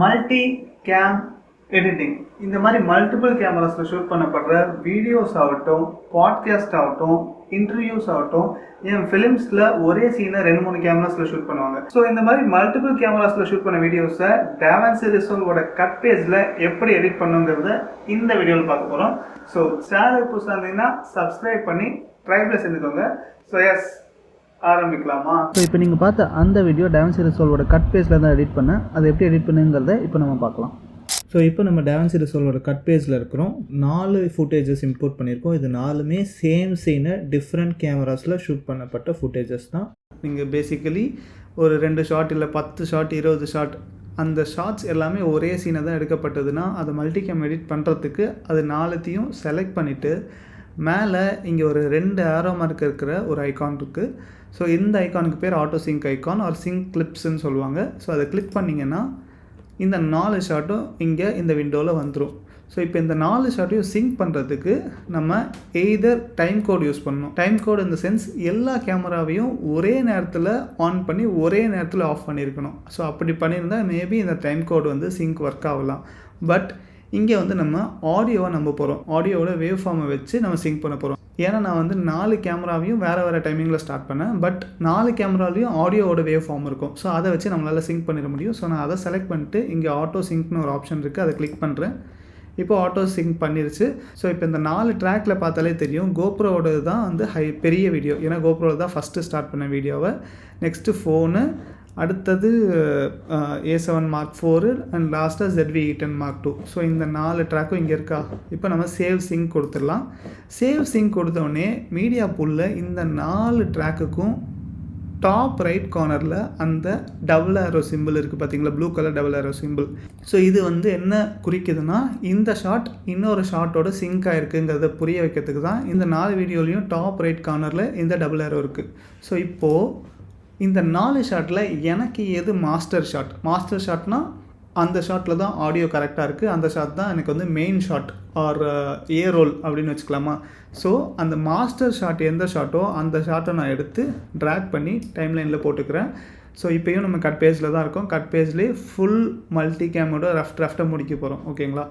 Multi cam editing இந்த மாதிரி multiple கேமராஸில் ஷூட் பண்ணப்படுற வீடியோஸ் ஆகட்டும் பாட்காஸ்ட் ஆகட்டும் இன்டர்வியூஸ் ஆகட்டும் என் ஃபிலிம்ஸில் ஒரே சீனை ரெண்டு மூணு கேமராஸில் ஷூட் பண்ணுவாங்க. ஸோ இந்த மாதிரி மல்டிபிள் கேமராஸில் ஷூட் பண்ண வீடியோஸை டேவன்சி ரிசோல்வோட கட் பேஜில் எப்படி எடிட் பண்ணுங்கிறத இந்த வீடியோவில் பார்க்க போகிறோம் ஸோ சேனல் புதுசாக இருந்தீங்கன்னா சப்ஸ்கிரைப் பண்ணி ட்ரைபில் சேர்ந்துக்கோங்க. ஸோ எஸ் ஆரம்பிக்கலாமா? ஸோ இப்போ நீங்கள் பார்த்த அந்த வீடியோ டேவன்சி ரிசோல்வோட கட் பேஸில் தான் எடிட் பண்ணேன். அதை எப்படி எடிட் பண்ணுங்கிறத இப்போ நம்ம பார்க்கலாம். ஸோ இப்போ நம்ம டேவன்சி ரிசோல்வோட கட் பேஜில் இருக்கிறோம். நாலு ஃபுட்டேஜஸ் இம்போர்ட் பண்ணியிருக்கோம். இது நாலுமே சேம் சீனை டிஃப்ரெண்ட் கேமராஸில் ஷூட் பண்ணப்பட்ட ஃபுட்டேஜஸ் தான். நீங்கள் பேசிக்கலி ஒரு ரெண்டு ஷாட் இல்லை பத்து ஷாட் இருபது ஷாட் அந்த ஷாட்ஸ் எல்லாமே ஒரே சீனை தான் எடுக்கப்பட்டதுன்னா அதை மல்டி கேம் எடிட் பண்ணுறதுக்கு அது நாலுத்தையும் செலக்ட் பண்ணிவிட்டு மேலே இங்கே ஒரு ரெண்டு ஆரோ மார்க் இருக்கிற ஒரு ஐக்கான் இருக்குது ஸோ இந்த ஐக்கானுக்கு பேர் auto sync icon or sync கிளிப்ஸ்ன்னு சொல்லுவாங்க. ஸோ அதை கிளிக் பண்ணிங்கன்னா இந்த நாலு ஷாட்டும் இங்கே இந்த விண்டோவில் வந்துடும் ஸோ இப்போ இந்த நாலு ஷாட்டையும் சிங்க் பண்ணுறதுக்கு நம்ம எய்தர் டைம் கோட் யூஸ் பண்ணணும். டைம் கோட் இந்த சென்ஸ் எல்லா கேமராவையும் ஒரே நேரத்தில் ஆன் பண்ணி ஒரே நேரத்தில் ஆஃப் பண்ணியிருக்கணும் ஸோ அப்படி பண்ணியிருந்தால் மேபி இந்த டைம் கோட் வந்து சிங்க் ஒர்க் ஆகலாம். பட் இங்கே வந்து நம்ம ஆடியோவை நம்ப போகிறோம் ஆடியோவோட வேவ் ஃபார்மை வச்சு நம்ம சிங்க் பண்ண போகிறோம் ஏன்னா நான் வந்து நாலு கேமராவையும் வேறு வேறு டைமிங்கில் ஸ்டார்ட் பண்ணேன். பட் நாலு கேமராலையும் ஆடியோவோட வேவ் ஃபார்ம் இருக்கும். ஸோ அதை வச்சு நம்மளால் சிங்க் பண்ணிட முடியும். ஸோ நான் அதை செலக்ட் பண்ணிட்டு இங்கே ஆட்டோ சிங்க்னு ஒரு ஆப்ஷன் இருக்குது அதை கிளிக் பண்ணுறேன் இப்போ ஆட்டோ சிங்க் பண்ணிருச்சு. ஸோ இப்போ இந்த நாலு ட்ராக்கில் பார்த்தாலே தெரியும். கோப்ரோவோட தான் வந்து ஹை பெரிய வீடியோ ஏன்னா கோப்ரோவில் தான் ஃபஸ்ட்டு ஸ்டார்ட் பண்ண வீடியோவை நெக்ஸ்ட்டு ஃபோனு அடுத்தது A seven mark four and லாஸ்ட்டாக ZV ten mark two so இந்த நாலு ட்ராக்கும் இங்கே இருக்கா? இப்போ நம்ம சேவ் சிங்க் கொடுத்துடலாம். சேவ் சிங்க் கொடுத்தோடனே மீடியா புல்லில் இந்த நாலு ட்ராக்குக்கும் டாப் ரைட் கார்னரில் அந்த டபுள் ஆரோ சிம்பிள் இருக்குது பார்த்தீங்களா blue colour double arrow simple so இது வந்து என்ன குறிக்குதுன்னா இந்த ஷாட் இன்னொரு ஷாட்டோட சிங்க் ஆகிருக்குங்கிறத புரிய வைக்கிறதுக்கு தான் இந்த நாலு வீடியோலையும் டாப் ரைட் கார்னரில் இந்த டபுள் ஆரோ இருக்குது ஸோ இப்போது இந்த நாலு ஷாட்டில் எனக்கு எது மாஸ்டர் ஷாட் மாஸ்டர் ஷாட்னா அந்த ஷாட்டில் தான் ஆடியோ கரெக்டாக இருக்குது அந்த ஷாட் தான் எனக்கு வந்து main shot or A roll அப்படின்னு வச்சுக்கலாமா? ஸோ அந்த மாஸ்டர் ஷாட் எந்த ஷாட்டோ அந்த ஷாட்டை நான் எடுத்து ட்ராக் பண்ணி டைம்லைனில் போட்டுக்கிறேன். ஸோ இப்போயும் நம்ம கட் பேஜில் தான் இருக்கோம். கட் பேஜ்லேயே ஃபுல் மல்டி கேமோட ரஃப் ரஃப்டை முடிக்க போகிறோம் ஓகேங்களா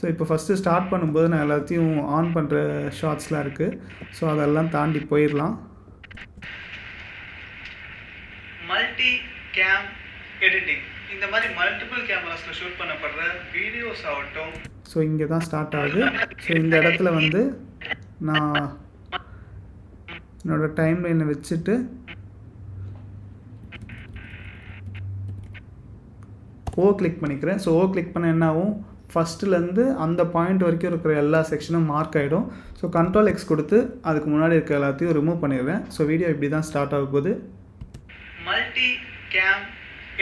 ஸோ இப்போ ஃபஸ்ட்டு ஸ்டார்ட் பண்ணும்போது நான் எல்லாத்தையும் ஆன் பண்ணுற ஷார்ட்ஸ்லாம் இருக்குது ஸோ அதெல்லாம் தாண்டி போயிடலாம். மல்டி கேம் எடிட்டிங் இந்த மாதிரி மல்டிபிள் கேமராஸில் ஷூட் பண்ணப்படுற வீடியோஸ் ஆகட்டும். ஸோ இங்கே தான் ஸ்டார்ட் ஆகுது. ஸோ இந்த இடத்துல வந்து நான் என்னோடய டைம் லைனை வச்சுட்டு ஓ கிளிக் பண்ணிக்கிறேன். ஸோ ஓ கிளிக் பண்ண என்ன ஆகும்? ஃபஸ்ட்டுலேருந்து அந்த பாயிண்ட் வரைக்கும் இருக்கிற எல்லா செக்ஷனும் மார்க் ஆகிடும் ஸோ கண்ட்ரோல் எக்ஸ் கொடுத்து அதுக்கு முன்னாடி இருக்கிற எல்லாத்தையும் ரிமூவ் பண்ணிடுறேன். ஸோ வீடியோ இப்படி தான் ஸ்டார்ட் ஆக போகுது. மல்டி கேம்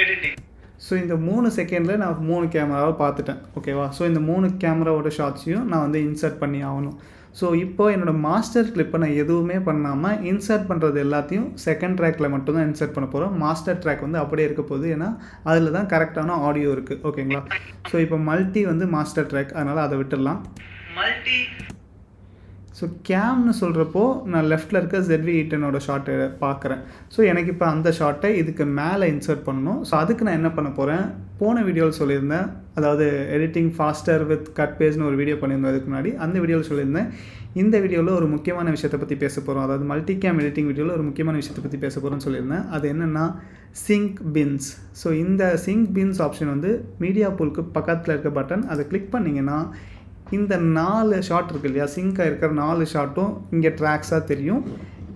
எடிட்டிங் ஸோ இந்த மூணு செகண்டில் நான் மூணு கேமராவை பார்த்துட்டேன். ஓகேவா ஸோ இந்த மூணு கேமராவோட ஷாட்ஸையும் நான் வந்து இன்சர்ட் பண்ணி ஆகணும். ஸோ இப்போ என்னோடய மாஸ்டர் கிளிப்பை நான் எதுவுமே பண்ணாமல் இன்சர்ட் பண்ணுறது எல்லாத்தையும் செகண்ட் ட்ராக்கில் மட்டும்தான் இன்சர்ட் பண்ண போகிறோம் மாஸ்டர் ட்ராக் வந்து அப்படியே இருக்க போகுது. ஏன்னா அதில் தான் கரெக்டான ஆடியோ இருக்குது ஓகேங்களா ஸோ இப்போ மல்டி வந்து மாஸ்டர் ட்ராக் அதனால் அதை விட்டுடலாம். மல்டி ஸோ கேம்னு சொல்கிறப்போ நான் லெஃப்ட்டில் இருக்க ஜெட்வி ஈட்டனோட ஷாட்டை பார்க்குறேன். ஸோ எனக்கு இப்போ அந்த ஷாட்டை இதுக்கு மேலே இன்சர்ட் பண்ணணும். ஸோ அதுக்கு நான் என்ன பண்ண போகிறேன் போன வீடியோவில் சொல்லியிருந்தேன். அதாவது எடிட்டிங் ஃபாஸ்டர் வித் கட் பேஜ்னு ஒரு வீடியோ பண்ணியிருந்தேன் அதுக்கு முன்னாடி. அந்த வீடியோவில் சொல்லியிருந்தேன். இந்த வீடியோவில் ஒரு முக்கியமான விஷயத்தை பற்றி பேச போகிறோம் அதாவது மல்டி கேம் எடிட்டிங் வீடியோவில் ஒரு முக்கியமான விஷயத்தை பற்றி பேச போகிறோம்னு சொல்லியிருந்தேன். அது என்னென்னா சிங்க் பின்ஸ் ஸோ இந்த சிங்க் பின்ஸ் ஆப்ஷன் வந்து மீடியா பூலுக்கு பக்கத்தில் இருக்க பட்டன் அதை கிளிக் பண்ணிங்கன்னா இந்த நாலு ஷாட் இருக்கு இல்லையா? சிங்காக இருக்கிற நாலு ஷாட்டும் இங்கே ட்ராக்ஸாக தெரியும்.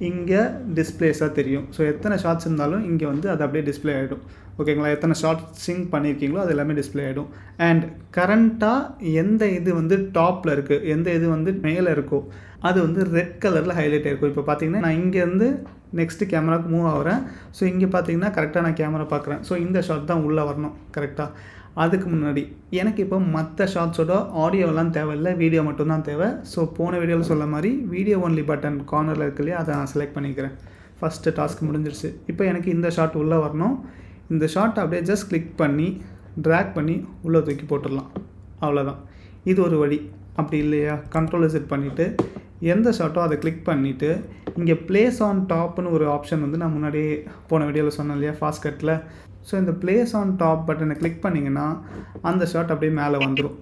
இங்கே டிஸ்பிளேஸாக தெரியும். ஸோ எத்தனை ஷாட்ஸ் இருந்தாலும் இங்கே வந்து அது அப்படியே டிஸ்ப்ளே ஆகிடும் ஓகேங்களா எத்தனை ஷார்ட் சிங்க் பண்ணியிருக்கீங்களோ அது எல்லாமே டிஸ்ப்ளே ஆகிடும் அண்ட் கரண்ட்டாக எந்த இது வந்து டாப்பில் இருக்குது எந்த இது வந்து மேலே இருக்கோ அது வந்து ரெட் கலரில் ஹைலைட் ஆயிருக்கும். இப்போ பார்த்தீங்கன்னா நான் இங்கேருந்து நெக்ஸ்ட்டு கேமராவுக்கு மூவ் ஆகிறேன். ஸோ இங்கே பார்த்தீங்கன்னா கரெக்டாக நான் கேமரா பார்க்குறேன் ஸோ இந்த ஷாட் தான் உள்ளே வரணும். கரெக்டாக அதுக்கு முன்னாடி. எனக்கு இப்போ மற்ற ஷார்ட்ஸோட ஆடியோலாம் தேவையில்லை வீடியோ மட்டும்தான் தேவை. ஸோ போன வீடியோவில் சொல்ல மாதிரி வீடியோ ஒன்லி பட்டன் கார்னரில் இருக்கு இல்லையா அதை நான் செலக்ட் பண்ணிக்கிறேன். ஃபஸ்ட்டு டாஸ்க் முடிஞ்சிருச்சு. இப்போ எனக்கு இந்த ஷார்ட் உள்ளே வரணும். இந்த ஷார்ட் அப்படியே ஜஸ்ட் கிளிக் பண்ணி ட்ராக் பண்ணி உள்ளே தூக்கி போட்டுடலாம். அவ்வளோதான் இது ஒரு வழி. அப்படி இல்லையா? கண்ட்ரோல் செட் பண்ணிவிட்டு எந்த ஷார்ட்டோ அதை கிளிக் பண்ணிவிட்டு இங்கே பிளேஸ் ஆன் டாப்னு ஒரு ஆப்ஷன் வந்து நான் முன்னாடியே போன வீடியோவில் சொன்னேன் இல்லையா ஃபாஸ்ட் கட்டில் ஸோ இந்த பிளேஸ் ஆன் டாப் பட்டனை கிளிக் பண்ணிங்கன்னா அந்த ஷாட் அப்படியே மேலே வந்துடும்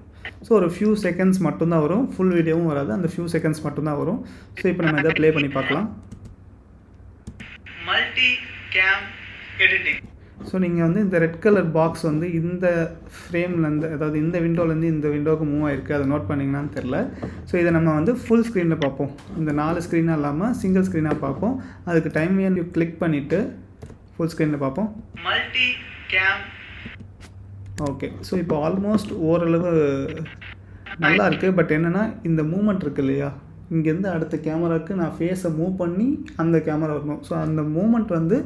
ஸோ ஒரு ஃபியூ செகண்ட்ஸ் மட்டும்தான் வரும். ஃபுல் வீடியோவும் வராது. அந்த ஃபியூ செகண்ட்ஸ் மட்டும்தான் வரும். ஸோ இப்போ நம்ம இதை ப்ளே பண்ணி பார்க்கலாம். மல்டி கேம் எடிட்டிங் ஸோ நீங்கள் வந்து இந்த ரெட் கலர் பாக்ஸ் வந்து இந்த ஃப்ரேம்லேருந்து அதாவது இந்த விண்டோலேருந்து இந்த விண்டோவுக்கு மூவ் ஆயிருக்கு. அதை நோட் பண்ணிங்களான்னு தெரில ஸோ இதை நம்ம வந்து ஃபுல் ஸ்க்ரீனில் பார்ப்போம். இந்த நாலு ஸ்க்ரீனாக இல்லாமல் சிங்கிள் ஸ்க்ரீனாக பார்ப்போம். அதுக்கு டைம் வேல்யூ கிளிக் பண்ணிவிட்டு ஃபுல் ஸ்க்ரீனில் பார்ப்போம். மல்டி கேம் ஓகே ஸோ இப்போ ஆல்மோஸ்ட் ஓரளவு நல்லா இருக்குது பட் என்னென்னா இந்த மூமெண்ட் இருக்கு இல்லையா? இங்கேருந்து அடுத்த கேமராவுக்கு நான் ஃபேஸை மூவ் பண்ணி அந்த கேமரா வரணும். ஸோ அந்த மூமெண்ட் வந்து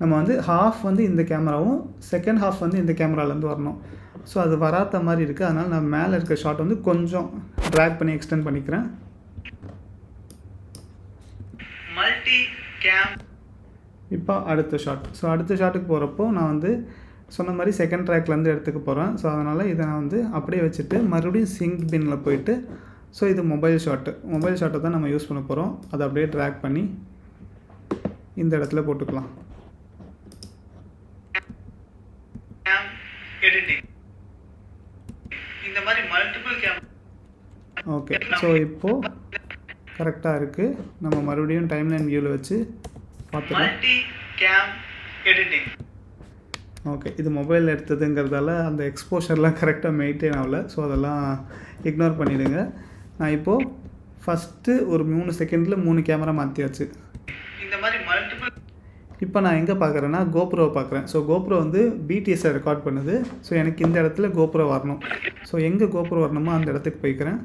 நம்ம வந்து ஹாஃப் வந்து இந்த கேமராவும் செகண்ட் ஹாஃப் வந்து இந்த கேமராலேருந்து வரணும். ஸோ அது வராத மாதிரி இருக்குது அதனால் நான் மேலே இருக்க ஷாட் வந்து கொஞ்சம் ட்ராக் பண்ணி எக்ஸ்டெண்ட் பண்ணிக்கிறேன். மல்டி கேம் இப்போ அடுத்த ஷாட் ஸோ அடுத்த ஷாட்டுக்கு போகிறப்போ நான் வந்து சொன்ன மாதிரி செகண்ட் ட்ராக்லேருந்து எடுத்துக்க போகிறேன் ஸோ அதனால் இதை நான் வந்து அப்படியே வச்சுட்டு மறுபடியும் சிங்க் பின்னில் போயிட்டு ஸோ இது மொபைல் ஷாட்டு மொபைல் ஷாட்டை தான் நம்ம யூஸ் பண்ண போகிறோம் அதை அப்படியே ட்ராக் பண்ணி இந்த இடத்துல போட்டுக்கலாம். இந்த மாதிரி ஓகே ஸோ இப்போது கரெக்டாக இருக்குது நம்ம மறுபடியும் டைம்லைன் வியூவில் வச்சு மல்டி கேம் எடிட்டிங் ஓகே இது மொபைல் எடுத்ததுங்கிறதால அந்த எக்ஸ்போஷர்லாம் கரெக்டாக மெயின்டைன் ஆகல. ஸோ அதெல்லாம் இக்னோர் பண்ணிவிடுங்க நான் இப்போது ஃபஸ்ட்டு ஒரு மூணு செகண்டில் மூணு கேமரா மாற்றியாச்சு இந்த மாதிரி மல்டிபிள் இப்போ நான் எங்கே பார்க்குறேன்னா கோப்ரோவை பார்க்குறேன். ஸோ கோப்ரோ வந்து பிடிஎஸை ரெக்கார்ட் பண்ணுது. ஸோ எனக்கு இந்த இடத்துல கோப்ரோ வரணும். ஸோ எங்கே கோப்ரோ வரணுமோ அந்த இடத்துக்கு போய்க்கிறேன்.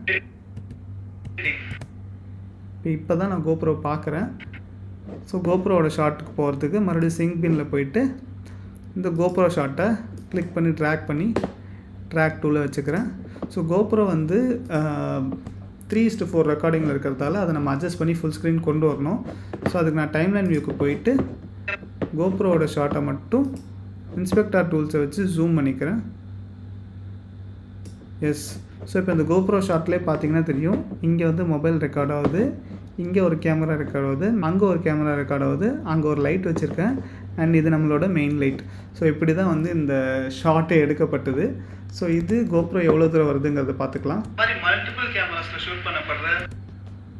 இப்போ இப்போ தான் நான் கோப்ரோ பார்க்குறேன். ஸோ கோபுரோட ஷாட்டுக்கு போகிறதுக்கு மறுபடியும் சிங் பின்னில் போயிட்டு இந்த கோப்ரோ ஷாட்டை கிளிக் பண்ணி ட்ராக் பண்ணி ட்ராக் டூவில் வச்சுக்கிறேன். ஸோ கோபுரம் வந்து த்ரீ இஸ்டு ஃபோர் ரெக்கார்டிங்கில் இருக்கிறதால அதை நம்ம அட்ஜஸ்ட் பண்ணி ஃபுல் ஸ்க்ரீன் கொண்டு வரணும். ஸோ அதுக்கு நான் டைம்லைன் வியூக்கு போயிட்டு கோபுரோட ஷாட்டை மட்டும் இன்ஸ்பெக்டர் டூல்ஸை வச்சு ஜூம் பண்ணிக்கிறேன். எஸ் ஸோ இப்போ இந்த கோபுரோ ஷாட்லேயே பார்த்தீங்கன்னா தெரியும். இங்கே வந்து மொபைல் ரெக்கார்ட் ஆகுது. இங்கே ஒரு கேமரா ரெக்கார்ட் ஆகுது அங்கே ஒரு கேமரா ரெக்கார்ட் ஆகுது அங்கே ஒரு லைட் வச்சுருக்கேன் அண்ட் இது நம்மளோட மெயின் லைட் ஸோ இப்படி தான் வந்து இந்த ஷாட்டே எடுக்கப்பட்டது. ஸோ இது கோப்ரோ எவ்வளோ தூரம் வருதுங்கிறத பார்த்துக்கலாம். இந்த மாதிரி மல்டிபிள் கேமராஸ்ல ஷூட் பண்ணப்படுற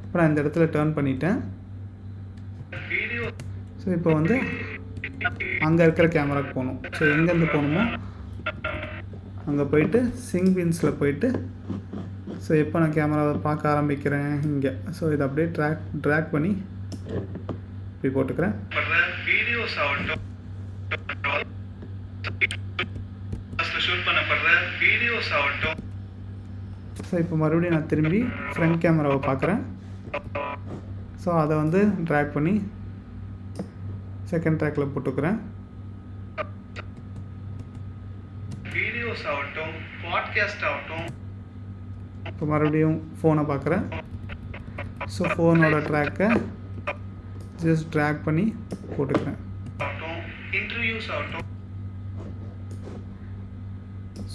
இப்போ நான் இந்த இடத்துல டேர்ன் பண்ணிட்டேன். ஸோ இப்போ வந்து அங்கே இருக்கிற கேமராக்கு போகணும். ஸோ எங்கேருந்து போகணுமோ அங்கே போயிட்டு சிங் பின்ஸில் போயிட்டு ஸோ எப்போ நான் கேமராவை பார்க்க ஆரம்பிக்கிறேன்? இங்கே. ஸோ இதை அப்படியே ட்ராக் ட்ராக் பண்ணி இப்படி போட்டுக்கிறேன். வீடியோஸ் ஆகட்டும் ஷூட் வீடியோஸ் ஆகட்டும் ஸோ இப்போ மறுபடியும் நான் திரும்பி ஃப்ரண்ட் கேமராவை பார்க்குறேன். ஸோ அதை வந்து ட்ராக் பண்ணி செகண்ட் ட்ராக்கில் போட்டுக்கிறேன். வீடியோஸ் ஆகட்டும் பாட்காஸ்ட் ஆகட்டும் இப்போ மறுபடியும் ஃபோனை பார்க்குறேன். ஸோ ஃபோனோட ட்ராக்கை ஜஸ்ட் ட்ராக் பண்ணி போட்டுக்கிறேன்.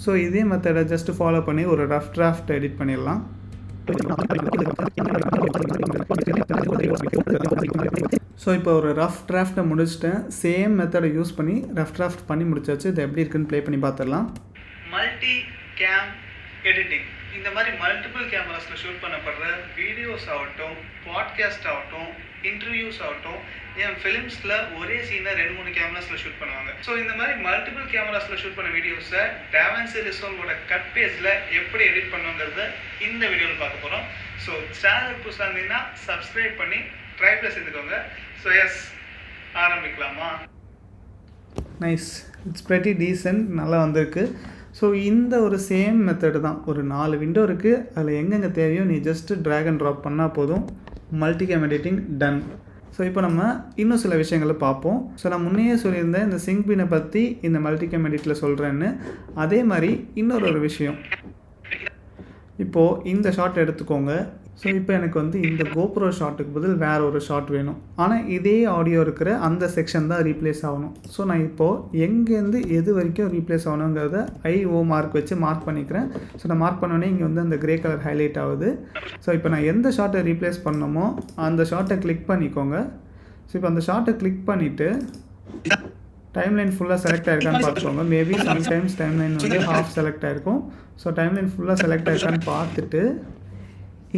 ஸோ இதே மெத்தடை ஜஸ்ட் ஃபாலோ பண்ணி ஒரு ரஃப் டிராஃப்ட் எடிட் பண்ணிடலாம். ஸோ இப்போ ஒரு ரஃப் டிராஃப்ட்டை முடிச்சிட்டேன். சேம் மெத்தடை யூஸ் பண்ணி ரஃப் டிராஃப்ட் பண்ணி முடிச்சாச்சு. இது எப்படி இருக்குன்னு ப்ளே பண்ணி பார்த்துடலாம். மல்டி கேம் எடிட்டிங் இந்த மாதிரி மல்டிபிள் கேமராஸில் ஷூட் பண்ணப்படுற வீடியோஸ் ஆகட்டும் பாட்காஸ்ட் ஆகட்டும் இன்டர்வியூஸ் ஆகட்டும் என் ஃபிலிம்ஸில் ஒரே சீனை ரெண்டு மூணு கேமராஸில் ஷூட் பண்ணுவாங்க. ஸோ இந்த மாதிரி மல்டிபிள் கேமராஸில் ஷூட் பண்ண வீடியோஸை டேவன்சி ரிசோல்வோட கட் பேஸில் எப்படி எடிட் பண்ணுங்கிறத இந்த வீடியோவில் பார்க்க போகிறோம் ஸோ சேனல் புதுசாக இருந்தீங்கன்னா சப்ஸ்கிரைப் பண்ணி ட்ரைப்பில் சேர்த்துக்கோங்க ஸோ எஸ் ஆரம்பிக்கலாமா? நைஸ் இட்ஸ் pretty டீசன்ட் நல்லா வந்திருக்கு. ஸோ இந்த ஒரு சேம் மெத்தடு தான். ஒரு நாலு விண்டோ இருக்குது அதில் எங்கெங்கே தேவையோ நீ ஜஸ்ட்டு ட்ராக் அண்ட் ட்ராப் பண்ணால் போதும். மல்டிகேம் எடிட்டிங் டன் ஸோ இப்போ நம்ம இன்னும் சில விஷயங்களை பார்ப்போம். ஸோ நான் முன்னையே சொல்லியிருந்தேன் இந்த சிங்க் பினை பற்றி இந்த மல்டிகேம் எடிட்டில் சொல்கிறேன்னு அதே மாதிரி இன்னொரு ஒரு விஷயம். இப்போது இந்த ஷாட் எடுத்துக்கோங்க. ஸோ இப்போ எனக்கு வந்து இந்த கோப்ரோ ஷாட்டுக்கு பதில் வேற ஒரு ஷாட் வேணும். ஆனால் இதே ஆடியோ இருக்கிற அந்த செக்ஷன் தான் ரீப்ளேஸ் ஆகணும். ஸோ நான் இப்போது எங்கேருந்து எது வரைக்கும் ரீப்ளேஸ் ஆகணுங்கிறத ஐஓ மார்க் வச்சு மார்க் பண்ணிக்கிறேன். ஸோ நான் மார்க் பண்ணோன்னே இங்கே வந்து அந்த கிரே கலர் ஹைலைட் ஆகுது. ஸோ இப்போ நான் எந்த ஷாட்டை ரீப்ளேஸ் பண்ணணுமோ அந்த ஷார்ட்டை கிளிக் பண்ணிக்கோங்க. ஸோ இப்போ அந்த ஷாட்டை கிளிக் பண்ணிவிட்டு டைம்லைன் ஃபுல்லாக செலக்ட் ஆயிருக்கான்னு பார்த்துக்கோங்க. மேபி சம்டைம்ஸ் டைம்லைன் வந்து ஹாஃப் செலக்ட் ஆயிருக்கும். ஸோ டைம்லைன் ஃபுல்லாக செலக்ட் ஆயிருக்கான்னு பார்த்துட்டு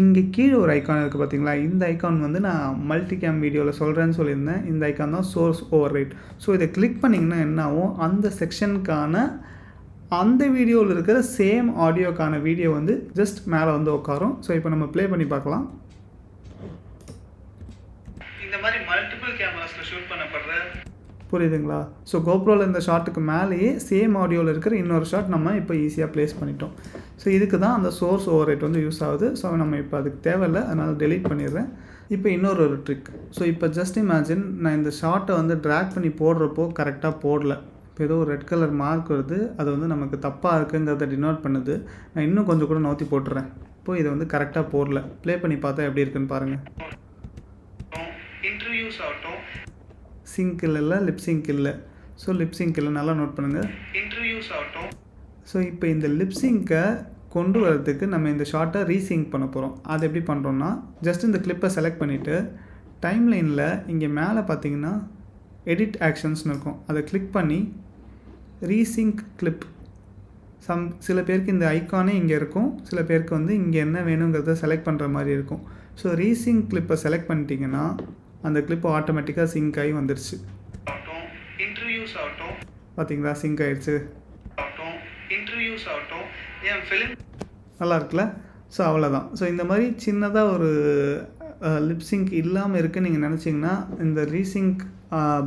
இங்கே கீழே ஒரு ஐக்கான் இருக்குது பார்த்தீங்களா இந்த ஐக்கான் வந்து நான் மல்டி கேம் வீடியோவில் சொல்கிறேன்னு சொல்லியிருந்தேன். இந்த ஐக்கான் தான் சோர்ஸ் ஓவர் ரைட் ஸோ இதை கிளிக் பண்ணிங்கன்னா என்ன ஆகும்? அந்த செக்ஷனுக்கான அந்த வீடியோவில் இருக்கிற சேம் ஆடியோக்கான வீடியோ வந்து ஜஸ்ட் மேலே வந்து உட்காரும். ஸோ இப்போ நம்ம ப்ளே பண்ணி பார்க்கலாம். இந்த மாதிரி மல்டிபிள் கேமராஸில் ஷூட் பண்ணப்படுற புரியுதுங்களா? ஸோ கோப்ரோவில் இந்த ஷாட்டுக்கு மேலேயே சேம் ஆடியோவில் இருக்கிற இன்னொரு ஷாட் நம்ம இப்போ ஈஸியாக ப்ளேஸ் பண்ணிட்டோம். ஸோ இதுக்கு தான் அந்த சோர்ஸ் ஓவர் ரேட் வந்து யூஸ் ஆகுது. ஸோ நம்ம இப்போ அதுக்கு தேவையில்லை. அதனால் டெலீட் பண்ணிடுறேன். இப்போ இன்னொரு ஒரு ட்ரிக் ஸோ இப்போ ஜஸ்ட் இமேஜின் நான் இந்த ஷார்ட்டை வந்து ட்ராக் பண்ணி போடுறப்போ கரெக்டாக போடல. இப்போ ஏதோ ஒரு ரெட் கலர் மார்க் வருது. அது வந்து நமக்கு தப்பாக இருக்குங்கிறத டினோட் பண்ணுது. நான் இன்னும் கொஞ்சம் கூட நோத்தி போட்டுறேன். இப்போ இதை வந்து கரெக்டாக போடல. ப்ளே பண்ணி பார்த்தா எப்படி இருக்குன்னு பாருங்கள் இன்டர்வியூஸ் ஆகட்டும். சிங்க் இல்லைல்ல லிப் சிங்க் இல்லை. ஸோ லிப் சிங்க் இல்லை நல்லா நோட் பண்ணுங்கள் இன்டர்வியூஸ் ஆகட்டும். ஸோ இப்போ இந்த லிப்ஸிங்கை கொண்டு வரதுக்கு நம்ம இந்த ஷார்ட்டை ரீசிங்க் பண்ண போகிறோம் அது எப்படி பண்ணுறோம்னா ஜஸ்ட் இந்த கிளிப்பை செலக்ட் பண்ணிவிட்டு டைம்லைனில் இங்கே மேலே பார்த்தீங்கன்னா எடிட் ஆக்ஷன்ஸ்னு இருக்கும். அதை கிளிக் பண்ணி ரீசிங்க் கிளிப் சம் சில பேருக்கு இந்த ஐக்கானே இங்கே இருக்கும். சில பேருக்கு வந்து இங்கே என்ன வேணுங்கிறத செலக்ட் பண்ணுற மாதிரி இருக்கும். ஸோ ரீசிங்க் கிளிப்பை செலக்ட் பண்ணிட்டீங்கன்னா அந்த கிளிப் ஆட்டோமேட்டிக்காக சிங்க் ஆகி வந்துருச்சு. இன்டர்வியூஸ் ஆகட்டும். பார்த்தீங்களா சிங்க் ஆயிடுச்சு. இன்டர்வியூஸ் ஆகட்டும். என் ஃபிலிம் நல்லா இருக்குல்ல? ஸோ அவ்வளோதான் ஸோ இந்த மாதிரி சின்னதாக ஒரு லிப்சிங்க் இல்லாமல் இருக்குன்னு நீங்கள் நினச்சிங்கன்னா இந்த ரீசிங்க்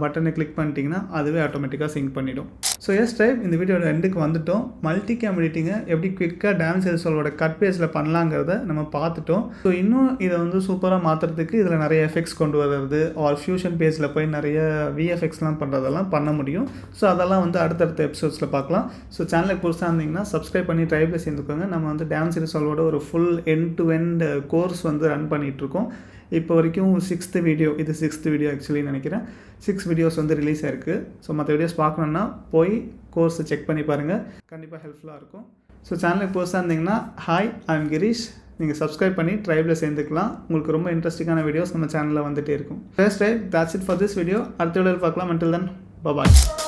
பட்டனை கிளிக் பண்ணிட்டீங்கன்னா அதுவே ஆட்டோமேட்டிக்காக சிங்க் பண்ணிடும். ஸோ எஸ் டைப் இந்த வீடியோட எண்டுக்கு வந்துட்டோம். மல்டி கேம் எடிட்டிங்கை எப்படி குவிக்காக டான்ஸ் எல்சோலோட கட் பேஸில் பண்ணலாங்கிறத நம்ம பார்த்துட்டோம். ஸோ இன்னும் இதை வந்து சூப்பராக மாற்றுறதுக்கு இதில் நிறைய எஃபெக்ட்ஸ் கொண்டு வர்றது ஆர் ஃபியூஷன் பேஸில் போய் நிறைய விஎஃப்எக்ஸ்லாம் பண்ணுறதெல்லாம் பண்ண முடியும். ஸோ அதெல்லாம் வந்து அடுத்தடுத்த எபிசோட்ஸில் பார்க்கலாம். ஸோ சேனலுக்கு புதுசாக இருந்தீங்கன்னா சப்ஸ்கிரைப் பண்ணி ட்ரைபில் சேர்ந்துக்கோங்க. நம்ம வந்து டான்ஸ் ரிசால்வோட ஒரு full end to end course வந்து ரன் பண்ணிகிட்ருக்கோம் இப்போ வரைக்கும் சிக்ஸ்த்து வீடியோ இது சிக்ஸ்த்து வீடியோ ஆக்சுவலி நினைக்கிறேன். சிக்ஸ் வீடியோஸ் வந்து ரிலீஸ் ஆயிருக்கு. ஸோ மற்ற வீடியோஸ் பார்க்கணுன்னா போய் கோர்ஸை செக் பண்ணி பாருங்கள் கண்டிப்பாக ஹெல்ப்ஃபுல்லாக இருக்கும். ஸோ சேனலுக்கு புதுசாக இருந்தீங்கன்னா ஹாய் ஐம் கிரீஷ் நீங்கள் சப்ஸ்கிரைப் பண்ணி ட்ரைபில் சேர்ந்துக்கலாம். உங்களுக்கு ரொம்ப இன்ட்ரெஸ்டிங்கான வீடியோஸ் நம்ம சேனலில் வந்துகிட்டே இருக்கும். First type that's it for this video அடுத்த வீடியோவில் பார்க்கலாம். Until தன் பபாய்